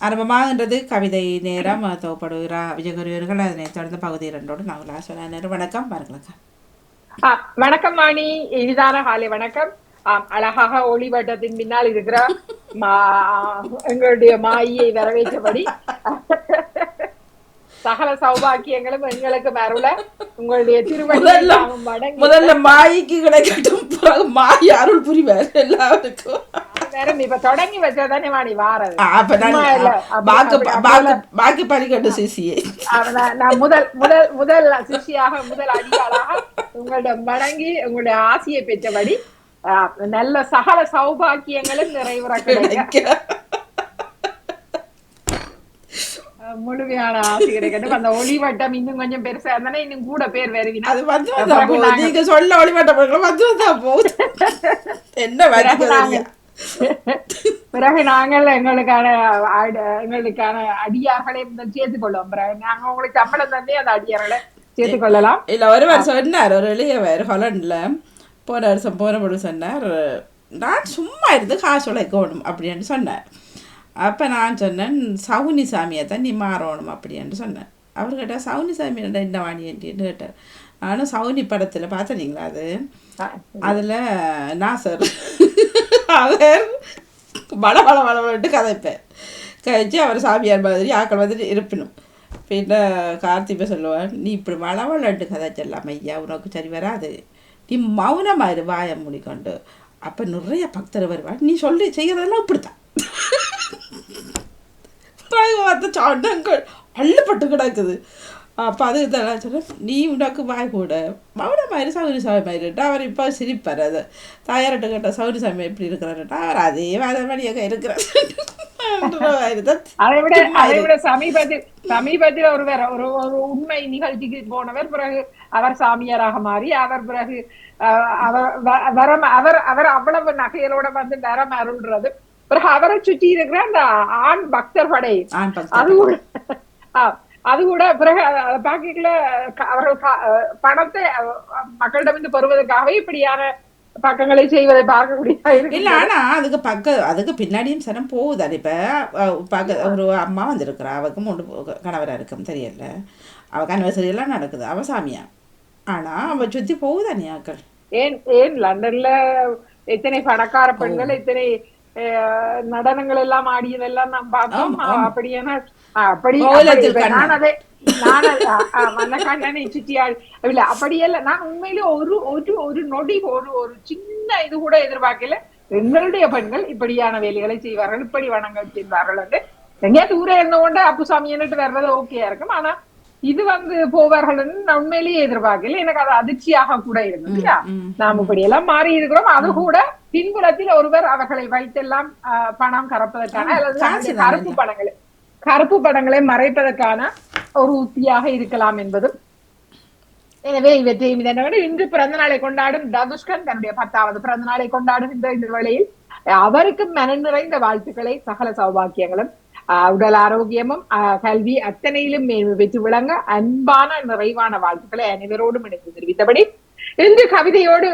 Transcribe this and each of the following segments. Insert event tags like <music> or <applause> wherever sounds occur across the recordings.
ஆரம்பமாகின்றது. கவிதை நேரம் தொகுப்படுகிறார் விஜயகுரியவர்கள் அதனை தொடர்ந்து பகுதி இரண்டோடு நாங்கள் சொன்ன வணக்கம் பாருங்களக்கா ஆ, வணக்கம் வாணி. இனிதான காலை வணக்கம். அழகாக ஒளிவட்டத்தின் பின்னால் இருக்கிற மா- எங்களுடைய மாயை வரவேற்றபடி. சகல சௌபாக்கியங்களும் எங்களுக்கு மருள உங்களுடைய திருவள்ளுவர் முதல்ல மாய்க்கு கிடைக்கட்டும். <laughs> மாய் அருள் புரிவார் எல்லாருக்கும். வாரது பாக்கு படிக்கட்டும் சிசியே நான் முதல் முதல் முதல் சிஷியாக முதல் அடியாளாக உங்களிடம் வணங்கி உங்களுடைய ஆசையை பெற்றபடி நல்ல சகல சௌபாக்கியங்களும் நிறைவுற முழுமையான ஆசை கிடைக்கட்டும் அந்த ஒளிவட்டம் இன்னும் கொஞ்சம் பெருசா இருந்தானே இன்னும் கூட பேர் வருவினா அது வந்து நீங்க சொல்ல ஒளிமாட்ட போகல வந்து போகுது என்ன வரைக்கும் <laughs> பிறகு நாங்கள் எங்களுக்கான எங்களுக்கான அடியார்களை முதல் சேர்த்துக் கொள்வோம் பிறகு நாங்க உங்களுக்கு சம்பளம் தந்தே அந்த அடியார்களை சேர்த்துக் கொள்ளலாம் இல்ல ஒருவர் சொன்னார் ஒரு எளியவர் ஹாலண்ட்ல. போன வருஷம் போனபடி சொன்னார் நான் சும்மா இருந்து காசு உழைக்கணும் அப்படின்னு சொன்னார். அப்ப நான் சொன்னேன் சவுனி சாமியை தான் நீ மாறணும் அப்படின்னு சொன்னேன். அவர் கேட்டால் சவுனி சாமி என்ன வாணி என்று கேட்டார். நானும் சவுனி படத்துல பார்த்தனீங்களா அது? அதுல நாசர் அவர் பல வள வளவன்ட்டு கதைப்பேன். கழிச்சு அவர் சாமியார் மாதிரி ஆக்கள் வந்துட்டு இருப்பினும். பின்ன கார்த்திகை சொல்லுவார் நீ இப்படி வளவளன்ட்டு கதை சொல்லாம் ஐயா உனக்கு சரி வராது. நீ மௌனமாயிரு வாயை மூடிக்கொண்டு. அப்போ நிறைய பக்தர் வருவார். நீ சொல்லி செய்யறதெல்லாம் இப்படித்தான். <laughs> பார்த்த சாண்டங்கள் அள்ளுப்பட்டு கிடக்குது. அப்போ அதுக்கு தான் சொன்னேன் நீ உனக்கு வாய் கூட மௌனமாயிரு சௌரி சாமி மாறிட்டா அவர் இப்போ சிரிப்பார் அது தாயார்கிட்ட கேட்ட சௌரி சாமி எப்படி இருக்கிறாருட்டா அவர் அதே வேதமணியாக இருக்கிறார் அதை விட அதை விட சமீபத்தில் சமீபத்தில் ஒருவர் ஒரு ஒரு உண்மை நிகழ்ச்சிக்கு போனவர் பிறகு அவர் சாமியாராக மாறி அவர் பிறகு அவர் வரம் அவர் அவர் அவ்வளவு நகைகளோட வந்து வரம் அருள்றது பிறகு அவரை சுற்றி இருக்கிற அந்த ஆண் பக்தர் படை அது அது கூட பிறகு பாக்கெட்ல அவர்கள் பணத்தை மக்களிடமிருந்து பெறுவதற்காகவே இப்படியான பக்கங்களை செய்வதை பார்க்கக்கூடியதா இருக்கு இல்லை ஆனால் அதுக்கு பக்க அதுக்கு பின்னாடியும் சனம் போகுது. இப்போ பக்க ஒரு அம்மா வந்திருக்கிறா. அவளுக்கு மூணு கணவராக இருக்கும் தெரியல. அவள் கன்வர்சரி எல்லாம் நடக்குது. அவ சாமியா? ஆனால் அவள் சுற்றி போகுதா நீயாக்கள் ஏன் ஏன் லண்டன்ல எத்தனை பணக்கார பெண்கள் எத்தனை அஹ், நடனங்கள் எல்லாம் ஆடியதெல்லாம் நாம் பார்த்தோம். அப்படியான அப்படி. நான் அதை மன்னகண்ணனை சுற்றியாள் இல்ல அப்படியல்ல நான் உண்மையிலே ஒரு ஒரு ஒரு நொடி ஒரு ஒரு சின்ன இது கூட எதிர்பார்க்கல எங்களுடைய பெண்கள் இப்படியான வேலைகளை செய்வார்கள் இப்படி வணங்கல் செய்வார்கள் என்று எங்கேயாவது ஊரே இருந்த கொண்டு அப்புசாமி என்னட்டு வர்றது ஓகேயா இருக்கும் ஆனா இது வந்து போவார்கள்னு நான் உண்மையிலேயே எதிர்பார்க்கல எனக்கு அது அதிர்ச்சியாக கூட இருந்தது இல்லையா? நாம் இப்படி எல்லாம் மாறி இருக்கிறோம் அது கூட பின்புலத்தில் ஒருவர் அவர்களை வைத்தெல்லாம் பணம் கறப்பதற்கான அல்லது. கருப்பு பணங்களை கருப்பு படங்களை மறைப்பதற்கான ஒரு உத்தியாக இருக்கலாம் என்பதும் எனவே இவற்றையும் இதனோடு இன்று பிறந்த நாளை கொண்டாடும் தனுஷ்கன் தன்னுடைய பத்தாவது பிறந்த நாளை கொண்டாடுகின்ற இந்த வேளையில் அவருக்கு மன நிறைந்த வாழ்த்துக்களை சகல சௌபாக்கியங்களும் உடல் ஆரோக்கியமும் ஆஹ், கல்வி அத்தனையிலும் மேன்மை பெற்று விளங்க அன்பான நிறைவான வாழ்த்துக்களை அனைவரோடும் எனக்கு தெரிவித்தபடி இன்று கவிதையோடு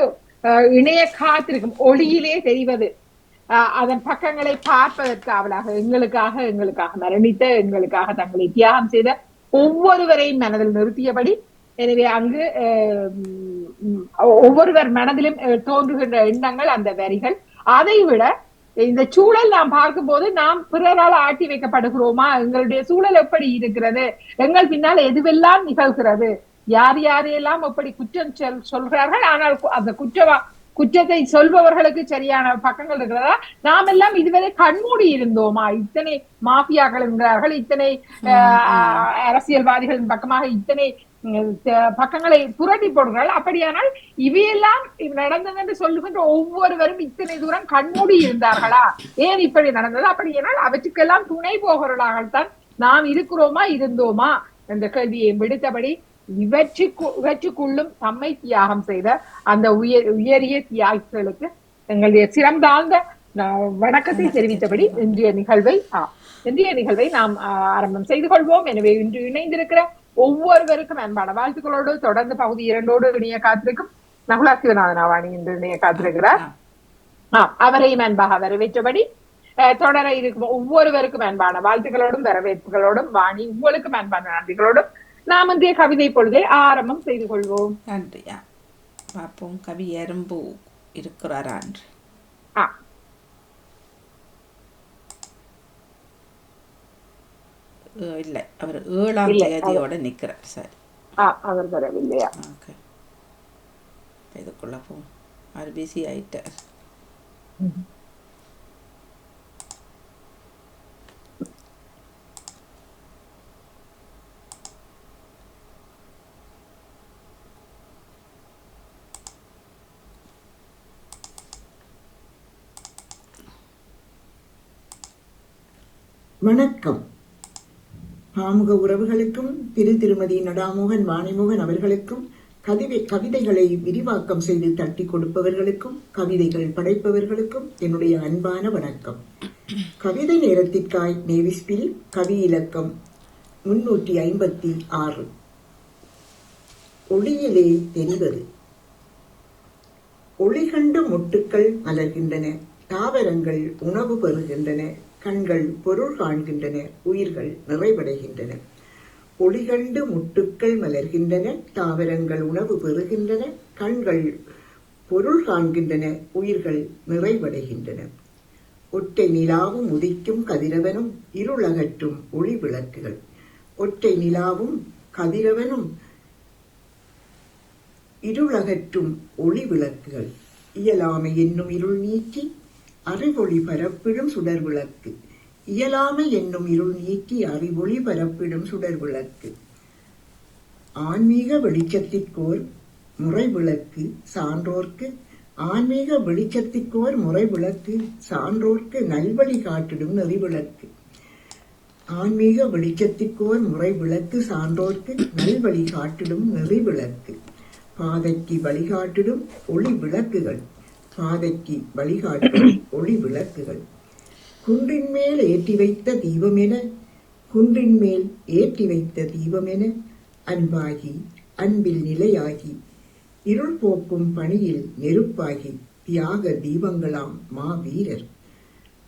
இணைய காத்திருக்கும் ஒளியிலே தெரிவது ஆஹ், அதன் பக்கங்களை பார்ப்பதற்கு அவளாக எங்களுக்காக எங்களுக்காக மரணித்த எங்களுக்காக தங்களை தியாகம் செய்த ஒவ்வொருவரையும் மனதில் நிறுத்தியபடி எனவே அங்கு ஒவ்வொருவர் மனதிலும் தோன்றுகின்ற எண்ணங்கள் அந்த வரிகள் அதை விட இந்த சூழல் நாம் பார்க்கும்போது நாம் பிறரால் ஆட்டி வைக்கப்படுகிறோமா? எங்களுடைய சூழல் எப்படி இருக்கிறது? எங்கள் பின்னால் எதுவெல்லாம் நிகழ்கிறது? யார் யாரையெல்லாம் எப்படி குற்றம் சொல் சொல்கிறார்கள்? ஆனால் அந்த குற்றவா குற்றத்தை சொல்பவர்களுக்கு சரியான பக்கங்கள் இருக்கிறதா? நாம் எல்லாம் இதுவரை கண்மூடி இருந்தோமா? இத்தனை மாஃபியாக்கள் இருக்கிறார்கள் இத்தனை அரசியல்வாதிகளின் பக்கமாக இத்தனை பக்கங்களை புரட்டி போடுங்கள். அப்படியானால் இவையெல்லாம் நடந்தது என்று சொல்லுகின்ற ஒவ்வொருவரும் இத்தனை தூரம் கண்மூடி இருந்தார்களா? ஏன் இப்படி நடந்தது? அப்படியானால் அவற்றுக்கெல்லாம் துணை போகிறவர்களாகத்தான் நாம் இருக்கிறோமா இருந்தோமா? என்ற கேள்வியை விடுத்தபடி இவற்றுக்கு இவற்றுக்குள்ளும் தம்மை தியாகம் செய்த அந்த உயர் உயரிய தியாகிகளுக்கு எங்களுடைய சிறந்தாழ்ந்த வணக்கத்தை தெரிவித்தபடி இன்றைய நிகழ்வை இன்றைய நிகழ்வை நாம் ஆரம்பம் செய்து கொள்வோம். எனவே இன்று இணைந்திருக்கிற ஒவ்வொருவருக்கும் அன்பான வாழ்த்துக்களோடு தொடர்ந்து பகுதி இரண்டோடு இணைய காத்திருக்கும் நகுலா சிவநாதன் அவாணி இன்று இணைய காத்திருக்கிறார். அவரையும் அன்பாக வரவேற்றபடி தொடர இருக்கும் ஒவ்வொருவருக்கும் அன்பான வாழ்த்துக்களோடும் வரவேற்புகளோடும் வாணி உங்களுக்கும் அன்பான நன்றிகளோடும் நாம் இன்றைய கவிதை பொழுதை ஆரம்பம் செய்து கொள்வோம். நன்றியா பார்ப்போம். கவி எறும்பு இருக்கிறாரா என்று. ஆ இல்லை. அவர் ஏழாம் தேதியோட நிற்கிறார். சரி. ஆ அவர் வரவில்லையா? ஓகே. இதுக்குள்ள போவோம். அவர் பிஸி ஆயிட்டார். வணக்கம். பாமுக உறவுகளுக்கும் திரு திருமதி நடாமோகன் வாணிமோகன் அவர்களுக்கும் கவிதை கவிதைகளை விரிவாக்கம் செய்து தட்டி கொடுப்பவர்களுக்கும் கவிதைகள் படைப்பவர்களுக்கும் என்னுடைய அன்பான வணக்கம். கவிதை நேரத்திற்காய் நேவிஸ்பில் கவி இலக்கம் முன்னூற்றி ஐம்பத்தி ஆறு. ஒளியிலே தெரிவது. ஒளிகண்டு மொட்டுக்கள் மலர்கின்றன தாவரங்கள் உணவு பெறுகின்றன கண்கள் பொருள் காண்கின்றன உயிர்கள் நிறைவடைகின்றன. ஒளிகண்டு முட்டுக்கள் மலர்கின்றன தாவரங்கள் உணவு பெறுகின்றன கண்கள் பொருள் காண்கின்றன உயிர்கள் நிறைவடைகின்றன. ஒற்றை நிலாவும் உதிக்கும் கதிரவனும் இருளகற்றும் ஒளி விளக்குகள். ஒற்றை நிலாவும் கதிரவனும் இருளகற்றும் ஒளி விளக்குகள். இயலாமை என்னும் இருள் நீக்கி அறிவொளி பரப்பிடும் சுடர் விளக்கு இயலாமை என்னும் இருள் நீக்கி அறிவொளி பரப்பிடும் சுடர் விளக்கு ஆன்மீக வெளிச்சத்திற்கோர் முறை விளக்கு சான்றோர்க்கு. ஆன்மீக வெளிச்சத்திற்கோர் முறை விளக்கு சான்றோர்க்கு நல்வழி காட்டிடும் நெறி விளக்கு ஆன்மீக வெளிச்சத்திற்கோர் முறை விளக்கு சான்றோர்க்கு நல்வழி காட்டிடும் நெறி விளக்கு பாதைக்கு வழிகாட்டிடும் ஒளி விளக்குகள். பாதைக்கு வழிகாட்டும் <coughs> ஒளி விளக்குகள் குன்றின் மேல் ஏற்றி வைத்த தீபம் என குன்றின் மேல் ஏற்றி வைத்த தீபம் என அன்பாகி அன்பில் நிலையாகி இருள் போக்கும் பணியில் நெருப்பாகி தியாக தீபங்களாம் மா வீரர்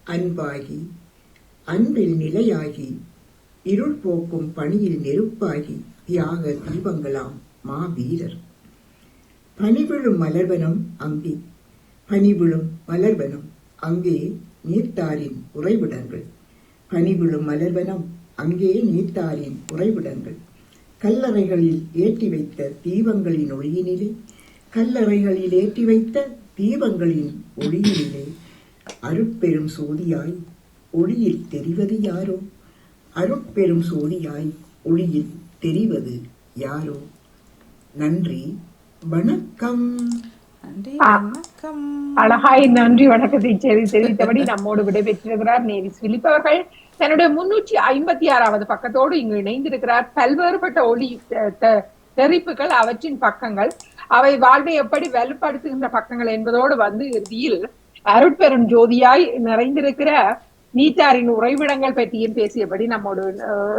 அன்பாகி அன்பில் நிலையாகி இருள் போக்கும் பணியில் நெருப்பாகி தியாக தீபங்களாம் மா வீரர் பனிவிழும் மலர்வனம் அங்கே பனிவிழும் மலர்வனம் அங்கே நீர்த்தாரின் உறைவிடங்கள். பனிவிழும் மலர்வனம் அங்கே நீர்த்தாரின் உறைவிடங்கள். கல்லறைகளில் ஏற்றி வைத்த தீபங்களின் ஒளியினிலே கல்லறைகளில் ஏற்றி வைத்த தீபங்களின் ஒளியினிலே அருட்பெரும் சோதியாய் ஒளியில் தெரிவது யாரோ? அருட்பெரும் சோதியாய் ஒளியில் தெரிவது யாரோ? நன்றி வணக்கம் வணக்கம். அழகாய் நன்றி வணக்கத்தை தெரிவித்தபடி நம்மோடு விடைபெற்றிருக்கிறார் நேவிஸ் பிலிப் அவர்கள். தன்னுடைய முன்னூற்றி ஐம்பத்தி ஆறாவது பக்கத்தோடு இங்கு இணைந்திருக்கிறார். பல்வேறுபட்ட ஒளி தெரிப்புகள் அவற்றின் பக்கங்கள். அவை வாழ்வை எப்படி வலுப்படுத்துகின்ற பக்கங்கள் என்பதோடு வந்து இறுதியில் அருட்பெரும் ஜோதியாய் நிறைந்திருக்கிற நீத்தாரின் உறைவிடங்கள் பற்றியும் பேசியபடி நம்மோடு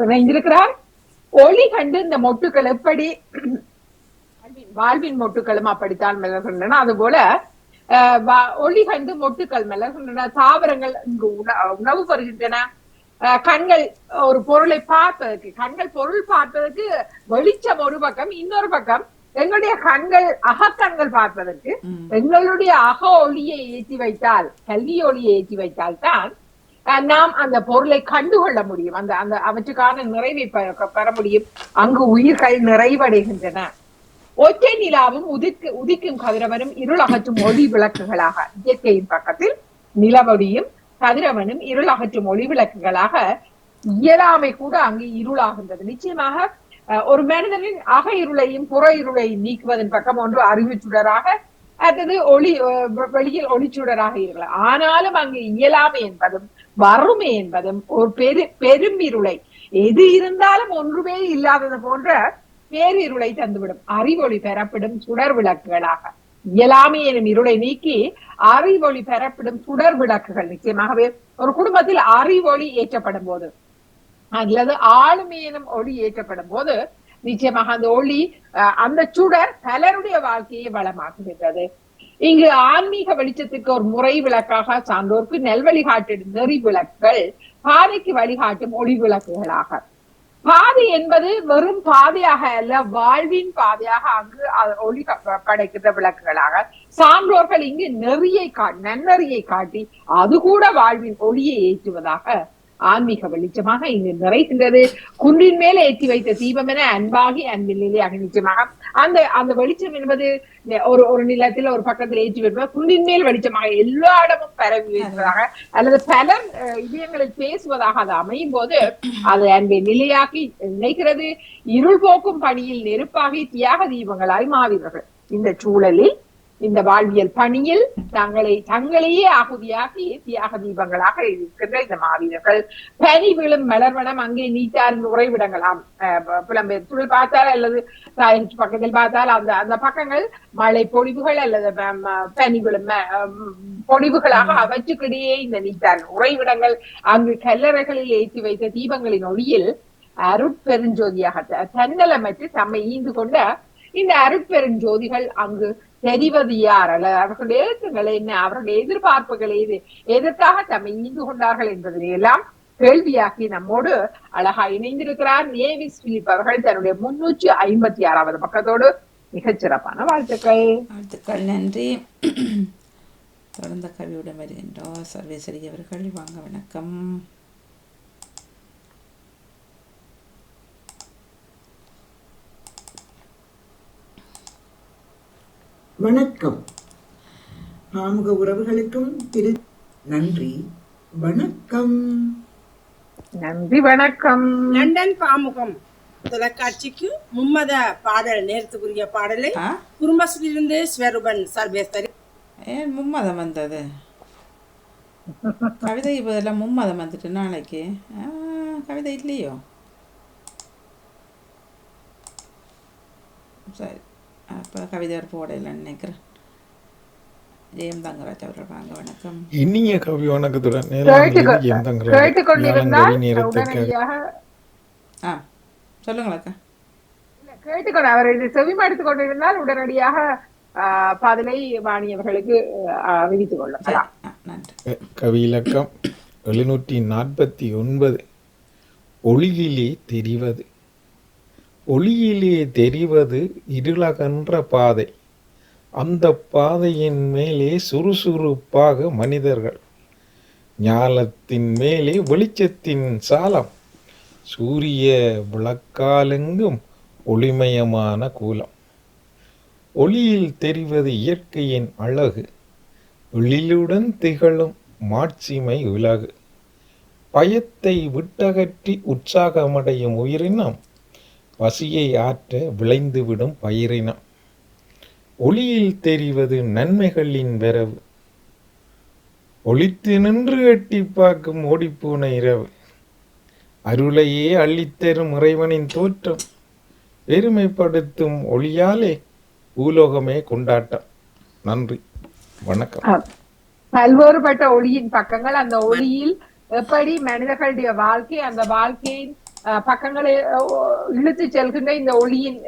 இணைந்திருக்கிறார். ஒளி கண்டு இந்த மொட்டுக்கள் எப்படி வாழ்வின் மொட்டுக்களும் அப்படித்தான் மலர்கின்றன அதுபோல ஒளி கண்டு மொட்டுக்கள் மலர்கின்றன தாவரங்கள் இங்கு உண- உணவு பெறுகின்றன கண்கள் ஒரு பொருளை பார்ப்பதற்கு கண்கள் பொருள் பார்ப்பதற்கு வெளிச்சம் ஒரு பக்கம் இன்னொரு பக்கம் எங்களுடைய கண்கள் அகக்கண்கள் பார்ப்பதற்கு. எங்களுடைய அக ஒளியை ஏற்றி வைத்தால் கல்வி ஒளியை ஏற்றி வைத்தால் தான் நாம் அந்த பொருளை கண்டுகொள்ள முடியும். அந்த அந்த அவற்றுக்கான நிறைவை பெற முடியும். அங்கு உயிர்கள் நிறைவடைகின்றன. ஒற்றை நிலாவும் உதிக்கு உதிக்கும் கதிரவனும் இருள் அகற்றும் ஒளி விளக்குகளாக. இயற்கையின் பக்கத்தில் நிலவொளியும் கதிரவனும் இருள் அகற்றும் ஒளி விளக்குகளாக இயலாமை கூட அங்கு இருளாகின்றது. நிச்சயமாக ஒரு மனிதனின் அக இருளையும் புற இருளையும் நீக்குவதன் பக்கம் ஒன்று அறிவுச்சுடராக அடுத்தது ஒளி வெளியில் ஒளிச்சுடராக இருக்கலாம். ஆனாலும் அங்கு இயலாமை என்பதும் வறுமை என்பதும் ஒரு பெரு பெரும் இருளை எது இருந்தாலும் ஒன்றுமே இல்லாதது போன்ற பேரிருளை தந்துவிடும். அறிவொளி பெறப்படும் சுடர் விளக்குகளாக. இயலாமை எனும் இருளை நீக்கி அறிவொளி பெறப்படும் சுடர் விளக்குகள் நிச்சயமாகவே ஒரு குடும்பத்தில் அறிவொளி ஏற்றப்படும் போது அல்லது ஆளுமை எனும் ஒளி ஏற்றப்படும் போது நிச்சயமாக அந்த ஒளி அஹ், அந்த சுடர் பலருடைய வாழ்க்கையை வளமாக்குகின்றது. இங்கு ஆன்மீக வெளிச்சத்துக்கு ஒரு முறை விளக்காக சான்றோர்க்கு நெல் வழிகாட்டு நெறி விளக்குகள் பாதைக்கு வழிகாட்டும் ஒளி விளக்குகளாக. பாதை என்பது வெறும் பாதையாக அல்ல வாழ்வின் பாதையாக அங்கு ஒளி க- விளக்குகளாக. சான்றோர்கள் இங்கு நெறியை கா நன்னறியை காட்டி அது கூட வாழ்வின் ஒளியை ஏற்றுவதாக ஆன்மீக வெளிச்சமாக இங்கு நிறைகின்றது. குன்றின் மேல் ஏற்றி வைத்த தீபம் என அன்பாகி அன்பின் நிலையாக நிச்சயமாக. அந்த அந்த வெளிச்சம் என்பது ஒரு ஒரு நிலத்தில் ஒரு பக்கத்தில் ஏற்றி வைப்பது குன்றின் மேல் வெளிச்சமாக எல்லா இடமும் பரவி வைப்பதாக அல்லது பலர் அஹ், இதயங்களில் பேசுவதாக அது அமையும் போது அது அன்பை நிலையாக்கி நினைக்கிறது இருள் போக்கும் பணியில் நெருப்பாகி தியாக தீபங்களாய் மாவீரர்கள் இந்த சூழலில் இந்த வாழ்வியல் பணியில் தங்களை தங்களையே ஆகுதியாக்கி தியாக தீபங்களாக இருக்கின்ற இந்த மாவீரர்கள். பனி விழும் மலர்வனம் அங்கே நீட்டாரின் உறைவிடங்களாம். புலம்பெயர் சுழல் பார்த்தால் அல்லது பக்கத்தில் பார்த்தால் அந்த அந்த பக்கங்கள் மழை பொழிவுகள் அல்லது பனி விழும் பொழிவுகளாக அவற்றுக்கிடையே இந்த நீட்டார் உறைவிடங்கள் அங்கு கல்லறைகளில் ஏற்றி வைத்த தீபங்களின் ஒளியில் அருட்பெருஞ்சோதியாக தன்னலமற்று தம்மை ஈந்து கொண்ட இந்த அருட்பெருஞ்சோதிகள் அங்கு தெரிவது யார் அல்ல அவர்களுடைய ஏக்கங்கள் என்ன? அவர்களுடைய எதிர்பார்ப்புகள் எது எதற்காக தம்மை ஈந்து கொண்டார்கள் என்பதனை எல்லாம் கேள்வியாக்கி நம்மோடு அழகா இணைந்திருக்கிறார். நேவிஸ் பிலிப் அவர்கள் தன்னுடைய முன்னூற்றி ஐம்பத்தி ஆறாவது பக்கத்தோடு மிகச் சிறப்பான வாழ்த்துக்கள். வாழ்த்துக்கள் நன்றி. தொடர்ந்த கவியுடன் வருகின்றோம். சர்வேஸ்வரி அவர்கள் வாங்க வணக்கம். வணக்கம். பாமுக உறவுகளுக்கும் திரு நன்றி. வணக்கம். நன்றி வணக்கம். லண்டன் பாமுகம். தொலைக்காட்சிக்கு மும்மத பாடல் நேரத்துக்குரிய பாடலை குடும்பத்திலிருந்து ஸ்வரூபன் சர்வேஸ்வரி ஏன் மும்மதம் வந்தது? கவிதை இப்போதெல்லாம் மும்மதம் வந்துட்டு நாளைக்கு. கவிதை இல்லையோ? சரி. அப்போ கவிதை போடலைன்னு நினைக்கிறேன். ஜெயம் தங்கராஜ் அவர்கள் வாங்க வணக்கம். இனிய கவி வணக்கத்துடன் ஆ சொல்லுங்களேக்கா இல்ல, கேட்டுக்கொண்டு அவர் இது செவிமடுத்துக் கொண்டிருந்தால் உடனடியாக ஆஹ், பதிலை வாணியவர்களுக்கு ஆஹ், அறிவித்துக் கொள்ளலாம் கவி இலக்கம் எழுநூற்றி நாற்பத்தி ஒன்பது. ஒளியிலே தெரிவது. ஒளியிலே தெரிவது இருளகன்ற பாதை. அந்த பாதையின் மேலே சுறுசுறுப்பாக மனிதர்கள். ஞாலத்தின் மேலே வெளிச்சத்தின் சாலம். சூரிய விளக்காலெங்கும் ஒளிமயமான கூலம். ஒளியில் தெரிவது இயற்கையின் அழகு. எழிலுடன் திகழும் மாட்சிமை உலகு பயத்தை விட்டகற்றி உற்சாகமடையும் உயிரினம். பசியை ஆற்ற விளைந்துவிடும் பயிரினம். ஒளியில் தெரிவது நன்மைகளின் வரவு ஒளித்து நின்று எட்டி பார்க்கும் ஓடிப்போன இரவு. அருளையே அள்ளித்தரும் இறைவனின் தோற்றம். பெருமைப்படுத்தும் ஒளியாலே பூலோகமே கொண்டாட்டம். நன்றி. வணக்கம். பல்வேறுபட்ட ஒளியின் பக்கங்கள். அந்த ஒளியில் எப்படி மனிதர்களுடைய வாழ்க்கை அந்த வாழ்க்கையின் பக்கங்களை இழுத்து செல்கின்ற இந்த ஒளியின்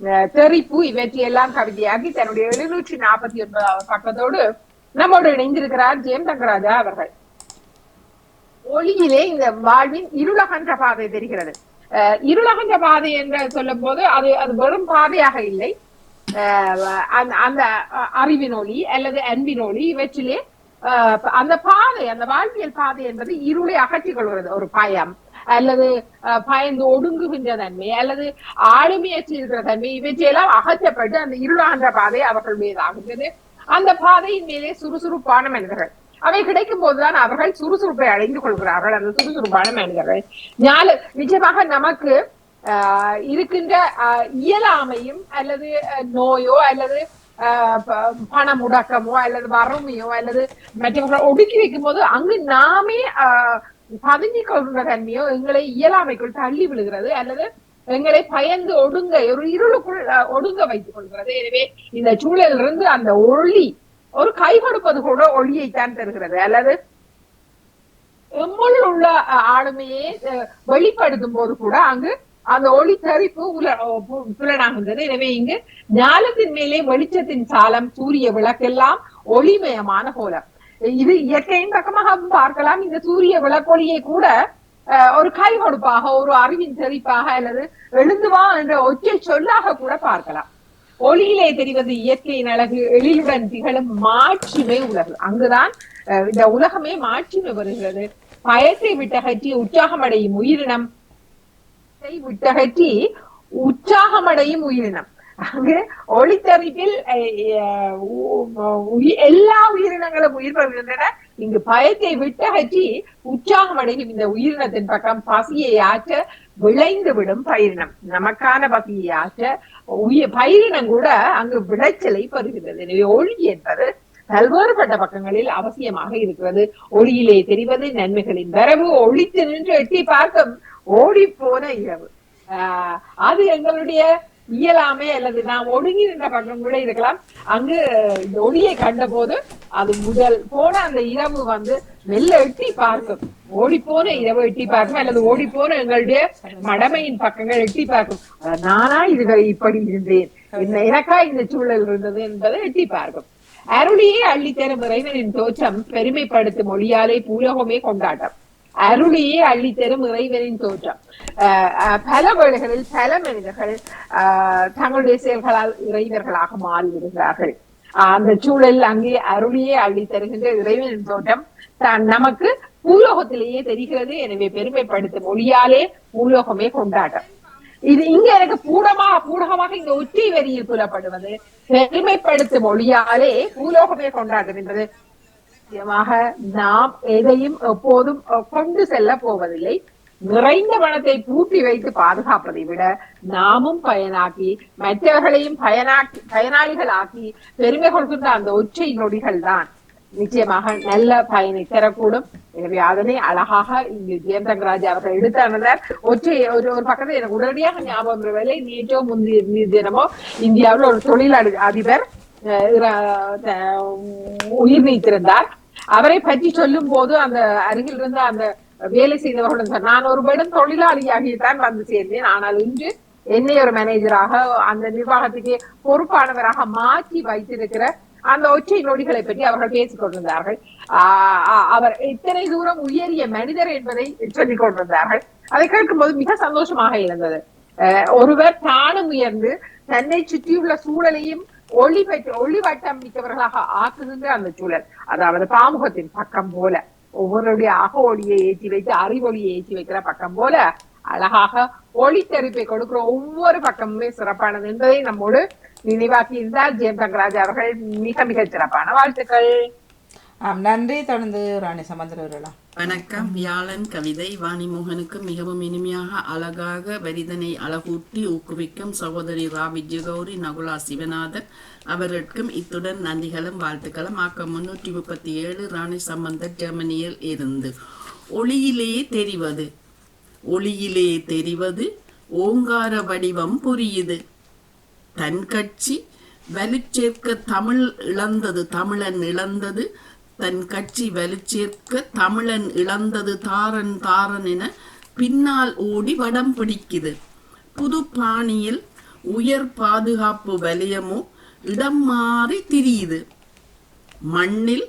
ஆஹ், தெறிப்பு இவற்றையெல்லாம் கவிதையாக்கி தன்னுடைய எழுநூற்றி நாற்பத்தி ஒன்பதாவது பக்கத்தோடு நம்மோடு இணைந்திருக்கிறார் ஜெயம் தங்கராஜா அவர்கள். ஒளியிலே இந்த வாழ்வின் இருளகன்ற பாதை தெரிகிறது. அஹ் இருளகன்ற பாதை என்று சொல்லும் போது அது அது வெறும் பாதையாக இல்லை. அந்த- அந்த அஹ், அறிவின் ஒளி அல்லது அன்பின் ஒளி இவற்றிலே அந்த பாதை அந்த வாழ்வியல் பாதை என்பது இருளை அகற்றிக் கொள்கிறது. ஒரு பயம். அல்லது பயந்து ஒடுங்குகின்ற தன்மை அல்லது ஆளுமையை இருக்கிற தன்மை இவற்றையெல்லாம் அகற்றப்பட்டு அந்த இருளாகின்ற பாதை அவர்கள் மீதாகுகிறது அந்த பாதையின் மேலே சுறுசுறுப்பான மனிதர்கள். அவை கிடைக்கும் போதுதான் அவர்கள் சுறுசுறுப்பை அடைந்து கொள்கிறார்கள் அந்த சுறுசுறுப்பான மனிதர்கள். ஞால நிஜமாக நமக்கு ஆஹ், இருக்கின்ற இயலாமையும் அல்லது நோயோ அல்லது ஆஹ், பண முடக்கமோ அல்லது வறுமையோ அல்லது மற்றவர்களை ஒடுக்கி வைக்கும் போது அங்கு நாமே ஆஹ், பதுங்கி தன்மையோ எங்களை இயலாமைக்குள் தள்ளி விழுகிறது அல்லது எங்களை பயந்து ஒடுங்க ஒரு இருளுக்குள் ஒடுங்க வைத்துக் கொள்கிறது. எனவே இந்த சூழலிலிருந்து அந்த ஒளி ஒரு கை கொடுப்பது கூட ஒளியைத்தான் தருகிறது. அல்லது எம்முள் உள்ள ஆளுமையை வெளிப்படுத்தும் போது கூட அங்கு அந்த ஒளி தரிப்பு உல புலனாகின்றது எனவே இங்கு ஞாலத்தின் மேலே வெளிச்சத்தின் சாலம் சூரிய விளக்கெல்லாம் ஒளிமயமான கோலம். இது இயற்கையின் பக்கமாக பார்க்கலாம். இந்த சூரிய விளக்கொலியை கூட ஒரு கை கொடுப்பாக ஒரு அறிவின் செறிப்பாக அல்லது எழுந்துவா என்ற ஒற்றை சொல்லாக கூட பார்க்கலாம். ஒளியிலே தெரிவது இயற்கையின் அழகு எழிலுடன் திகழும் மாட்சிமை உலகு. அங்குதான் அஹ், இந்த உலகமே மாட்சிமை வருகிறது பயத்தை விட்டகற்றி உற்சாகமடையும் உயிரினம். விட்டகற்றி உற்சாகமடையும் உயிரினம். அங்கு ஒளித்தறிவில் அஹ், உ- எல்லா உயிரினங்களும் உயிர் பெறுகின்றன இங்கு பயத்தை விட்டகற்றி உற்சாகம் அடையும் இந்த உயிரினத்தின் பக்கம் பசியை ஆற்ற விளைந்து விடும் பயிரினம். நமக்கான பசியை ஆற்ற உயிர் பயிரினம் கூட அங்கு விளைச்சலை பெறுகின்றது. எனவே ஒளி என்பது பல்வேறுபட்ட பக்கங்களில் அவசியமாக இருக்கிறது. ஒளியிலே தெரிவது நன்மைகளின் வரவு. ஒளித்து நின்று எட்டி பார்க்கும் ஓடி போன இரவு. ஆஹ் அது எங்களுடைய இயலாமை அல்லது நாம் ஒடுங்கி நின்ற பக்கம் கூட இருக்கலாம். அங்கு இந்த ஒளியை கண்ட போது அது முதல் போன அந்த இரவு வந்து மெல்ல எட்டி பார்க்கும். ஓடி போன இரவு எட்டி பார்க்கும் அல்லது ஓடி போன எங்களுடைய மடமையின் பக்கங்கள் எட்டி பார்க்கும். நானா இது இப்படி இருந்தேன். என்ன எனக்கா இந்த சூழல் இருந்தது என்பதை எட்டி பார்க்கும். அருளியே அள்ளித்தரும் இறைவனின் தோற்றம் பெருமைப்படுத்தும் மொழியாலே பூலகமே கொண்டாட்டம். அருளியே அள்ளித்தரும் இறைவனின் தோற்றம். ஆஹ் பல வேளைகளில் பல மனிதர்கள் ஆஹ் தங்களுடைய செயல்களால் இறைவர்களாக மாறிவிடுகிறார்கள். அந்த சூழலில் அங்கே அருளியே அள்ளி தருகின்ற இறைவனின் தோட்டம் தான் நமக்கு பூலோகத்திலேயே தெரிகிறது. எனவே பெருமைப்படுத்தும் மொழியாலே பூலோகமே கொண்டாட்டம். இது இங்க எனக்கு பூடமா பூடகமாக இந்த ஒற்றை வரியில் புலப்படுவது. பெருமைப்படுத்தும் மொழியாலே பூலோகமே கொண்டாட்டம் என்பது நிச்சயமாக நாம் எதையும் எப்போதும் கொண்டு செல்ல போவதில்லை. நிறைந்த பணத்தை பூட்டி வைத்து பாதுகாப்பதை விட நாமும் பயனாக்கி மற்றவர்களையும் பயனாக்கி பயனாளிகளாக்கி பெருமை கொள்கின்ற அந்த ஒற்றை நொடிகள் தான். நிச்சயமாக நல்ல பயனை தரக்கூடும். எனவே அதனை அழகாக இங்கு ஜெயந்தங்கராஜ் அவர்கள் எடுத்தனர் ஒற்றை ஒரு ஒரு பக்கத்தில் எனக்கு உடனடியாக ஞாபகம் வரவில்லை நேற்றோ முந்தைய தினமோ இந்தியாவில் ஒரு தொழில் அதிபர் அஹ் உயிர் நீத்திருந்தார். அவரை பற்றி சொல்லும் போது அந்த அருகில் இருந்த அந்த வேலை செய்தவர்களும் சார் நான் ஒரு பெரும் தொழிலாளியாகித்தான் வந்து சேர்ந்தேன். ஆனால் இன்று என்னை ஒரு மேனேஜராக அந்த நிர்வாகத்துக்கு பொறுப்பானவராக மாற்றி வைத்திருக்கிற அந்த ஒற்றை நொடிகளை பற்றி அவர்கள் பேசிக் கொண்டிருந்தார்கள். ஆஹ் அவர் எத்தனை தூரம் உயரிய மனிதர் என்பதை சொல்லிக் கொண்டிருந்தார்கள். அதை கேட்கும்போது மிக சந்தோஷமாக இருந்தது. அஹ் ஒருவர் தானும் உயர்ந்து தன்னை சுற்றியுள்ள சூழலையும் ஒளி பெற்று ஒளி வட்டம் மிக்கவர்களாக ஆக்குகின்ற அந்த சூழல். அதாவது பாமுகத்தின் பக்கம் போல ஒவ்வொருடைய அக ஒளியை ஏற்றி வைத்து அறிவொளியை ஏற்றி வைக்கிற பக்கம் போல அழகாக ஒளித்தெரிப்பை கொடுக்கிற ஒவ்வொரு பக்கமுமே சிறப்பானது என்பதை நம்மோடு நினைவாக்கி இருந்தால் ஜெயம் தங்கராஜ் அவர்கள். மிக மிக சிறப்பான வாழ்த்துக்கள். நன்றி. தொடர்ந்து ராணி சமந்திரவர்களா வணக்கம். வியாழன் கவிதை. வாணிமோகனுக்கு மிகவும் இனிமையாக அழகாக வரிதனை அழகூட்டி ஊக்குவிக்கும் சகோதரி ரா. விஜயகௌரி நகுலா சிவநாதன் அவர்களுக்கும் இத்துடன் நன்றிகளும் வாழ்த்துக்களும். ஆக்கம் முன்னூற்றி முப்பத்தி ஏழு ராணி சம்பந்தர் ஜெர்மனியில் இருந்து. ஒளியிலே தெரிவது. ஒளியிலே தெரிவது. ஓங்கார வடிவம் புரியுது. தன் கட்சி வலுச்சேர்க்க தமிழ் இழந்தது தமிழன் இழந்தது. தன் கட்சி வலுச்சேர்க்க தமிழன் இழந்தது தாரன் தாரன் என பின்னால் ஓடி வடம் பிடிக்குது. புது பாணியில் உயர் பாதுகாப்பு வலயமோ இடம் மாறி திரியுது. மண்ணில்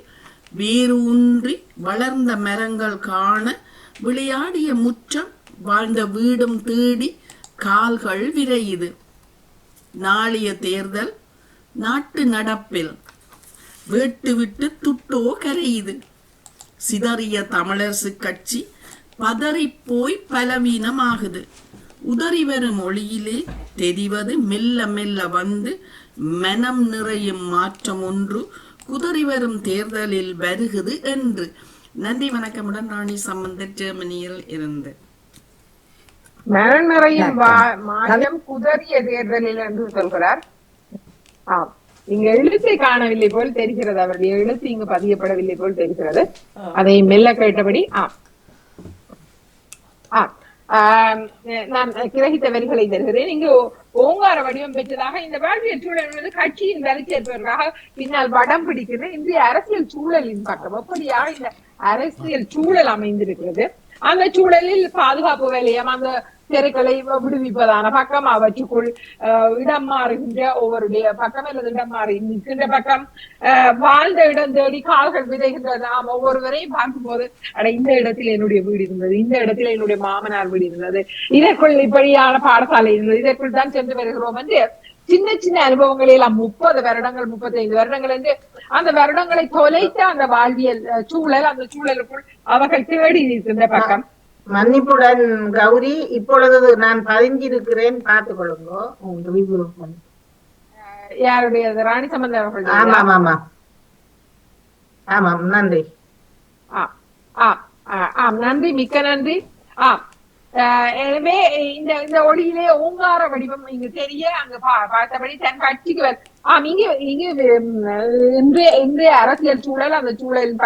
வேரூன்றி வளர்ந்த மரங்கள் காண விளையாடிய முற்றம் வாழ்ந்த வீடும் தேடி கால்கள் விரையுது. நாளைய தேர்தல் நாட்டு நடப்பில் வேட்டு விட்டு துட்டோ கரையுது. சிதறிய தமிழரசு கட்சி பதறிப் போய் பலவீனமாகுது. உதறி வரும் ஒளியிலே தெரிவது மெல்ல மெல்ல வந்து மனம் நிறையும் மாற்றம் ஒன்று குதறி வரும் தேர்தலில் வருகுது என்று. நன்றி வணக்கமுடன் ராணி சம்பந்தர் ஜெர்மனியில் இருந்து. மரண் நிறையும் மாயம் குதறிய தேர்தலில் என்று சொல்கிறார். ஆம். இங்க எழுத்தை காணவில்லை போல் தெரிகிறது அவருடைய எழுத்து இங்கு பதியப்படவில்லை போல் தெரிகிறது. அதை மெல்ல கேட்டபடி ஆம் நான் கிரகித்த வரிகளை தருகிறேன். இங்கு ஓங்கார வடிவம் பெற்றதாக இந்த வாழ்வியல் சூழல் என்பது கட்சியின் வரிச்சேர்ப்பதற்காக பின்னால் வடம் பிடிக்கிறது. இன்றைய அரசியல் சூழலின் பக்கம். எப்படியாக இந்த அரசியல் சூழல் அமைந்திருக்கிறது? அந்த சூழலில் பாதுகாப்பு வலயம் அந்த தெருக்களை விடுவிப்பதான பக்கம் அவற்றுக்குள் இடம் மாறுகின்ற ஒவ்வொருடைய பக்கம் அல்லது இடம் மாறி நிற்கின்ற பக்கம். வாழ்ந்த இடம் தேடி கால்கள் விதைகின்ற நாம் ஒவ்வொருவரையும் பார்க்கும் போது அட இந்த இடத்தில் என்னுடைய வீடு இருந்தது இந்த இடத்தில் என்னுடைய மாமனார் வீடு இருந்தது. இதற்குள் இப்படியான பாடசாலை இருந்தது இதற்குள் தான் சென்று வருகிறோம் என்று சின்ன சின்ன அனுபவங்களை எல்லாம் முப்பது வருடங்கள் முப்பத்தைந்து வருடங்கள் என்று அந்த வருடங்களை தொலைத்த அந்த வாழ்வியல் சூழல் அந்த சூழலுக்குள் அவர்கள் தேடி நிற்கின்ற பக்கம். மன்னிப்புடன் கௌரி இப்பொழுது நான் பதிஞ்சிருக்கிறேன். பார்த்துக் கொள்ளுங்க. யாருடைய ராணி சம்பந்தம் அவர்கள் ஆமாம் ஆமாம் ஆமாம் நன்றி. ஆ, ஆ, ஆ, ஆம் நன்றி மிக்க நன்றி. அஹ், எனவே இந்த இந்த ஒளியிலே ஓங்கார வடிவம் இங்கு தெரிய அங்கு பா- பார்த்தபடி தன் கட்சிக்கு ஆஹ் ஆம் இங்கு இங்கு இன்றைய இன்றைய அரசியல் சூழல் அந்த சூழலில்